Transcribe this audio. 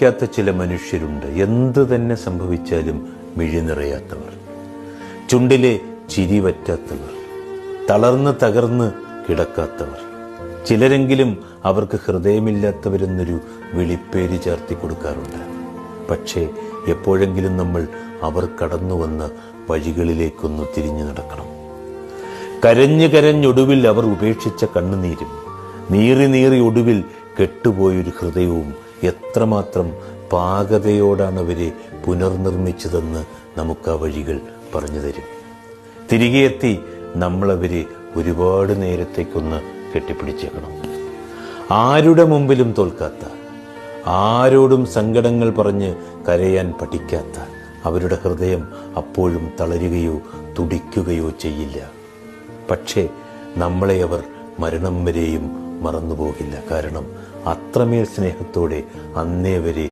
വിജയിക്കാത്ത ചില മനുഷ്യരുണ്ട്. എന്ത് തന്നെ സംഭവിച്ചാലും മിഴി നിറയാത്തവർ. ചുണ്ടിലെ ചിരി വറ്റാത്തവർ. തളർന്ന് തകർന്ന് കിടക്കാത്തവർ. ചിലരെങ്കിലും അവർക്ക് ഹൃദയമില്ലാത്തവരെന്നൊരു വിളിപ്പേര് ചേർത്തി കൊടുക്കാറുണ്ട്. പക്ഷേ എപ്പോഴെങ്കിലും നമ്മൾ അവർ കടന്നു വന്ന വഴികളിലേക്കൊന്ന് തിരിഞ്ഞു നടക്കണം. കരഞ്ഞു കരഞ്ഞൊടുവിൽ അവർ ഉപേക്ഷിച്ച കണ്ണുനീരും നീറി നീറി ഒടുവിൽ കെട്ടുപോയൊരു ഹൃദയവും എത്രമാത്രം പാകതയോടാണ് അവരെ പുനർനിർമ്മിച്ചതെന്ന് നമുക്ക് ആ വഴികൾ പറഞ്ഞു തരും. തിരികെ എത്തി നമ്മളവരെ ഒരുപാട് നേരത്തേക്കൊന്ന് കെട്ടിപ്പിടിച്ചേക്കണം. ആരുടെ മുമ്പിലും തോൽക്കാത്ത ആരോടും സങ്കടങ്ങൾ പറഞ്ഞ് കരയാൻ പഠിക്കാത്ത അവരുടെ ഹൃദയം അപ്പോഴും തളരുകയോ തുടിക്കുകയോ ചെയ്യില്ല. പക്ഷേ നമ്മളെ അവർ മരണം വരെയും മറന്നുപോകില്ല. കാരണം അത്രമേൽ സ്നേഹത്തോടെ അന്നേ വരെ